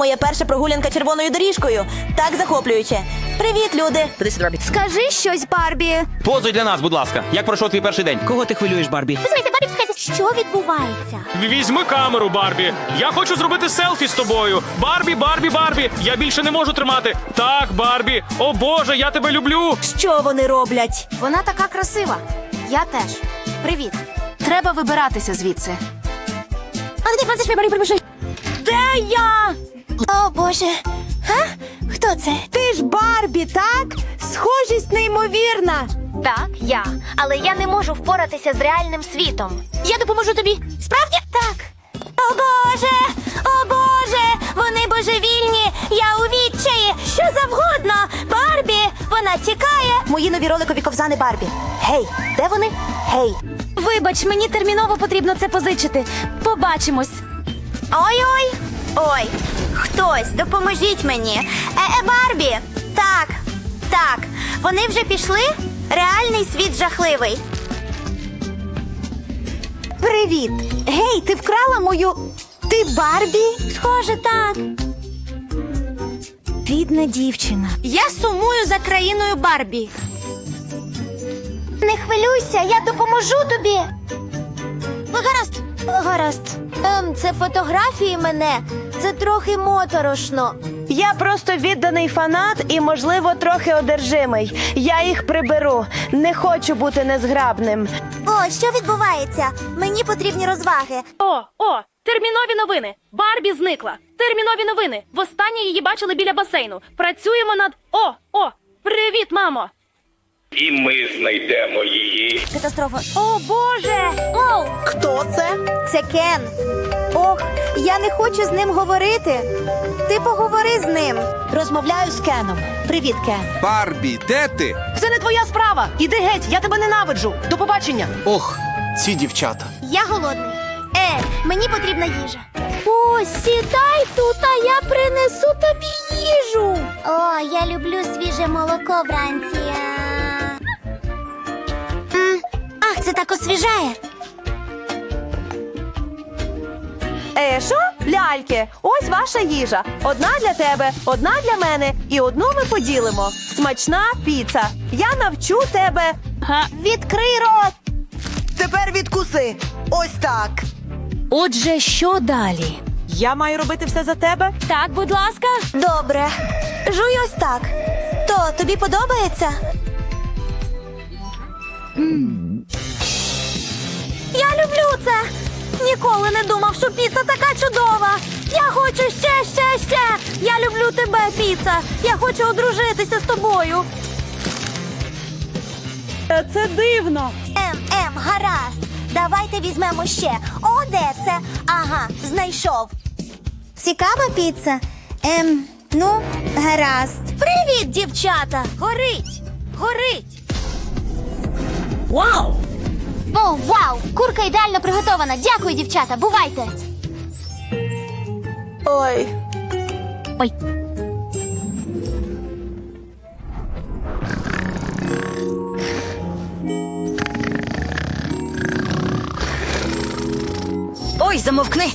моя перша прогулянка червоною доріжкою. Так захоплююче. Привіт, люди! Скажи щось, Барбі. Позуй для нас, будь ласка. Як пройшов твій перший день? Кого ти хвилюєш, Барбі? Що відбувається? Візьми камеру, Барбі. Я хочу зробити селфі з тобою. Барбі, Барбі, Барбі. Я більше не можу тримати. Так, Барбі. О Боже, я тебе люблю. Що вони роблять? Вона така красива. Я теж. Привіт. Треба вибиратися звідси. Де я? О, Боже. Га? Хто це? Ти ж Барбі, так? Схожість неймовірна. Так, я. Але я не можу впоратися з реальним світом. Я допоможу тобі. Справді? Так. О Боже! О Боже! Вони божевільні! Я у відчаї! Що завгодно! Барбі! Вона тікає! Мої нові роликові ковзани Барбі. Гей, де вони? Гей. Вибач, мені терміново потрібно це позичити. Побачимось. Ой-ой! Ой, хтось, допоможіть мені. Е-е, Барбі! Так, так. Вони вже пішли? Реальний світ жахливий. Привіт. Гей, ти вкрала мою. Ти Барбі? Схоже, так. Бідна дівчина. Я сумую за країною Барбі. Не хвилюйся, я допоможу тобі. Гаразд, гаразд. Ем, це фотографії мене. Це трохи моторошно. Я просто відданий фанат і, можливо, трохи одержимий. Я їх приберу. Не хочу бути незграбним. О, що відбувається? Мені потрібні розваги. О, о, термінові новини. Барбі зникла. Термінові новини. Востаннє її бачили біля басейну. Працюємо над. О, о, привіт, мамо. І ми знайдемо її. Катастрофа. О, Боже! Оу! Хто це? Це Кен. Ох, я не хочу з ним говорити. Ти поговори з ним. Розмовляю з Кеном. Привіт, Кен. Барбі, де ти? Це не твоя справа. Іди геть, я тебе ненавиджу. До побачення. Ох, ці дівчата. Я голодний. Е, мені потрібна їжа. О, сідай тут, а я принесу тобі їжу. О, я люблю свіже молоко вранці. М, Ах, це так освіжає. Е, що? Ляльки, ось ваша їжа. Одна для тебе, одна для мене, і одну ми поділимо. Смачна піца. Я навчу тебе. Відкрий рот. Тепер відкуси. Ось так. Отже, що далі? Я маю робити все за тебе? Так, будь ласка. Добре. Жуй ось так. То тобі подобається? Я люблю це. Ніколи не думав, що піца така чудова. Я хочу ще, ще, ще. Я люблю тебе, піца. Я хочу одружитися з тобою. Це дивно. Ем, ем, гаразд. Давайте візьмемо ще. О, де це? Ага, знайшов. Цікава піца? Ем, ну, гаразд. Привіт, дівчата! Горить! Горить! Вау! О, вау! Курка ідеально приготована. Дякую, дівчата. Бувайте! Ой. Ой. Ой, замовкни.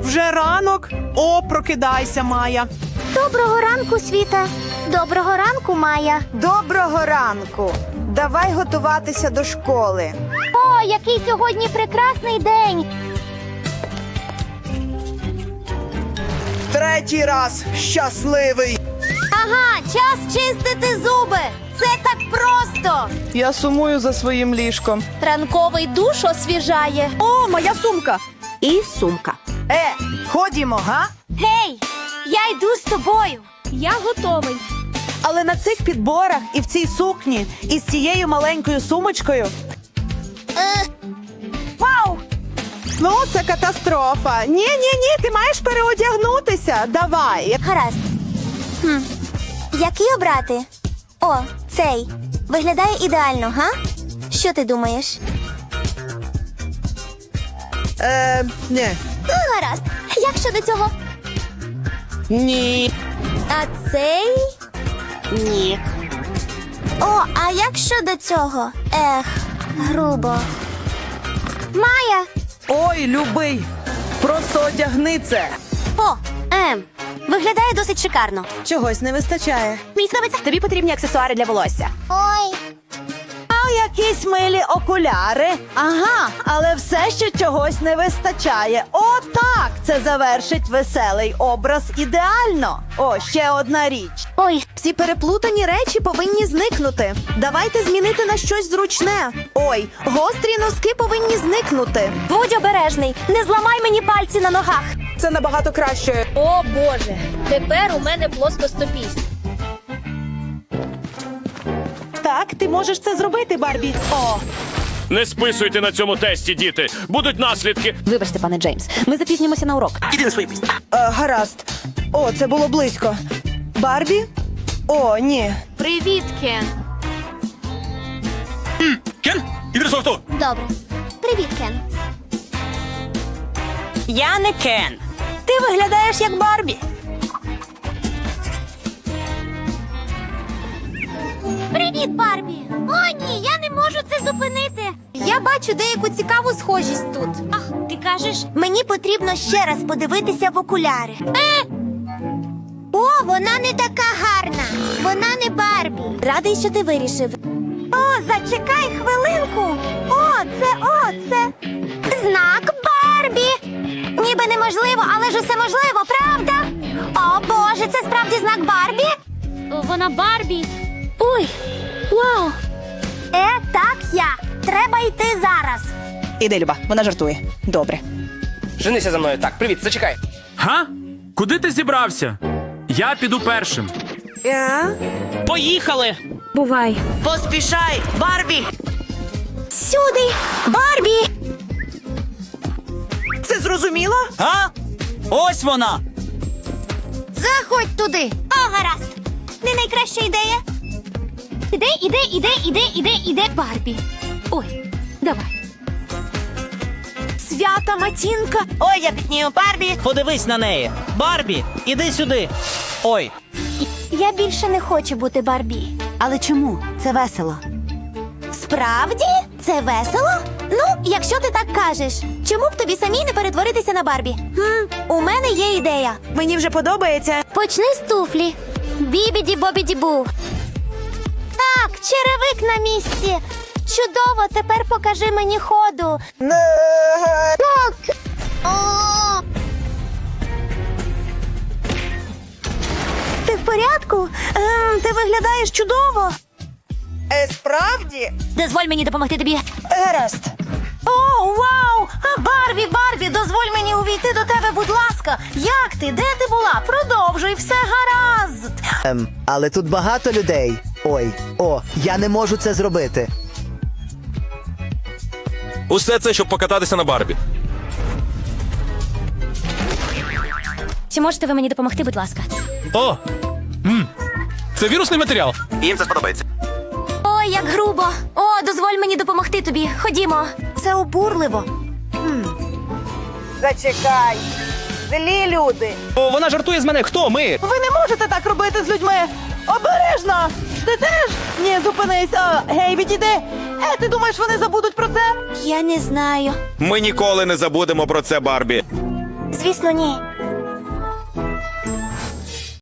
Вже ранок. О, прокидайся, Майя. Доброго ранку, світа! Доброго ранку, Майя! Доброго ранку. Давай готуватися до школи. О, який сьогодні прекрасний день! Третій раз щасливий. Ага, час чистити зуби! Це так просто! Я сумую за своїм ліжком. Ранковий душ освіжає. О, моя сумка. І сумка. Е, ходімо, га? Гей! Я йду з тобою! Я готовий. Але на цих підборах і в цій сукні, і з цією маленькою сумочкою. Е, Вау! Ну, це катастрофа. Ні, ні, ні, ти маєш переодягнутися. Давай. гаразд. Хм. Який обрати? О, цей. Виглядає ідеально, га? Що ти думаєш? Е, ні. Ну, гаразд. Як щодо цього? Ні. А цей? Ні. О, а як щодо цього? Ех, грубо. Майя! Ой, любий. Просто Одягни це. О, ем, виглядає досить шикарно. Чогось не вистачає. Подобається. Тобі потрібні аксесуари для волосся. Ой. Якісь милі окуляри. Ага, але все ще чогось не вистачає. О, так! Це завершить веселий образ ідеально. О, ще одна річ. Ой, Всі переплутані речі повинні зникнути. Давайте змінити на щось зручне. Ой, гострі носки повинні зникнути. Будь обережний, не зламай мені пальці на ногах. Це набагато краще. О боже, тепер у мене плоскостопість. Так, ти можеш це зробити, Барбі. О, Не списуйте на цьому тесті, діти. Будуть наслідки. вибачте, пане Джеймс. Ми запізнімося на урок. Іди на свої Е, гаразд. О, це було близько. Барбі? О, ні. Привіт, Кен. Кен, іди до софту. добре. Привіт, Кен. Я не Кен. Ти виглядаєш як Барбі. Привіт, Барбі. О, ні, я не можу це зупинити. Я бачу деяку цікаву схожість тут. Ах, ти кажеш? Мені потрібно ще раз подивитися в окуляри. Е! О, вона не така гарна. Вона не Барбі. Радий, що ти вирішив. О, зачекай хвилинку. О, це о, це знак Барбі. Ніби неможливо, але ж усе можливо, правда? О, Боже, це справді знак Барбі? Вона Барбі. Треба йти зараз. Іди, Люба, вона жартує. Добре. Женися за мною. Так, привіт, зачекай. Га? Куди ти зібрався? Я піду першим. Поїхали! Бувай. Поспішай, Барбі! Сюди, Барбі. Це зрозуміло? А? Ось вона! Заходь туди. О, гаразд. Не найкраща ідея. Іде, іде, іде, іде, іде, іде, Барбі. Ой, давай. Свята матінка! Ой, як ні, Барбі! Подивись на неї. Барбі, іди сюди. Ой, Я більше не хочу бути Барбі. Але чому? Це весело. Справді? Це весело? Ну, якщо ти так кажеш, чому б тобі самій не перетворитися на Барбі? Хм, у мене є ідея. Мені вже подобається. Почни з туфлі. Бібіді бобіді бу. Так, черевик на місці. Чудово, тепер покажи мені ходу. Так. О! Ти в порядку? Ем, ти виглядаєш чудово. Е, справді? Дозволь мені допомогти тобі. Гаразд. О, вау! А, Барбі, Барбі, дозволь мені увійти до тебе, будь ласка. Як ти? Де ти була? Продовжуй, все гаразд. Ем, але тут багато людей. Ой, о, я не можу це зробити. Усе це, щоб покататися на Барбі. Чи можете ви мені допомогти, будь ласка? О! м Це вірусний матеріал. Їм це сподобається. Ой, як грубо. О, дозволь мені допомогти тобі. Ходімо. Це обурливо. Зачекай. Злі люди. О, вона жартує з мене. Хто ми? Ви не можете так робити з людьми. Обережно! Ти теж? Ні, зупинись. Гей, відійди. Е, ти думаєш, вони забудуть про це? Я не знаю. Ми ніколи не забудемо про це, Барбі. Звісно, ні.